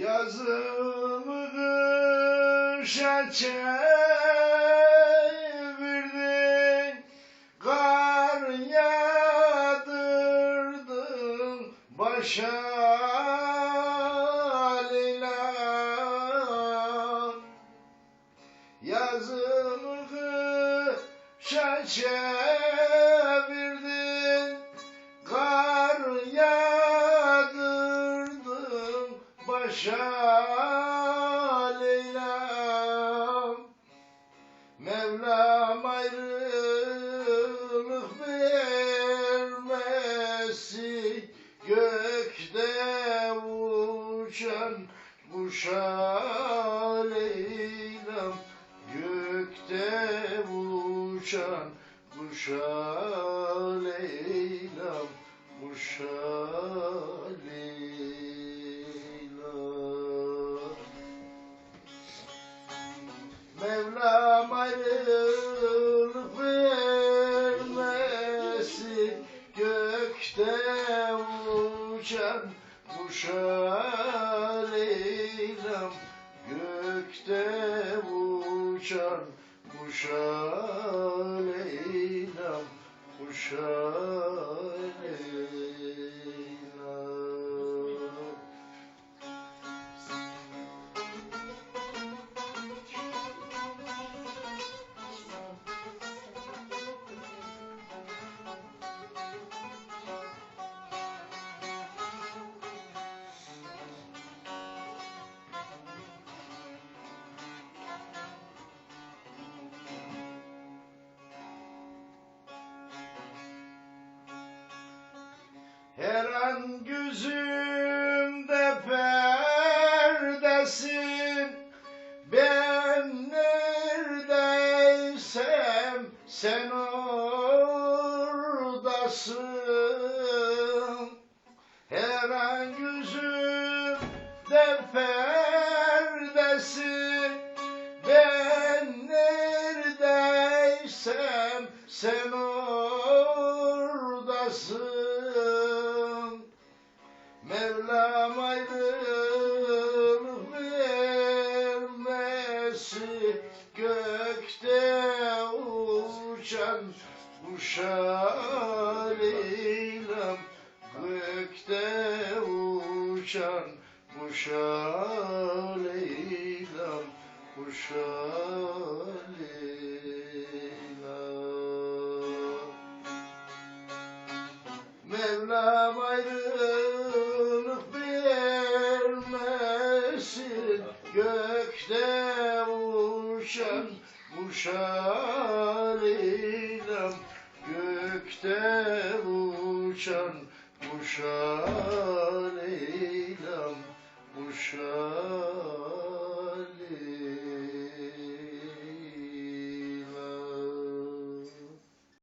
Yazımı kışa çevirdin Kar yağdırdın başa Yazımı kışa başa Leyla'm Mevlam ayrılık Gökte uçan kuşa Leyla'm Gökte uçan kuşa Leyla'm Kuşa Gökte uçan kuşa Leyla'm Gökte uçan kuşa Leyla'm Her an gözümde perdesin. Ben neredeysem sen oradasın. Her an gözümde perdesin. Ben neredeysem sen oradasın Mevlam ayrılık vermesi Gökte uçan kuşa Leyla'm Gökte uçan kuşa Leyla'm Kuşa Leyla'm. Mevlam kuşa Leyla'm Gökte uçan kuşa Leyla'm Kuşa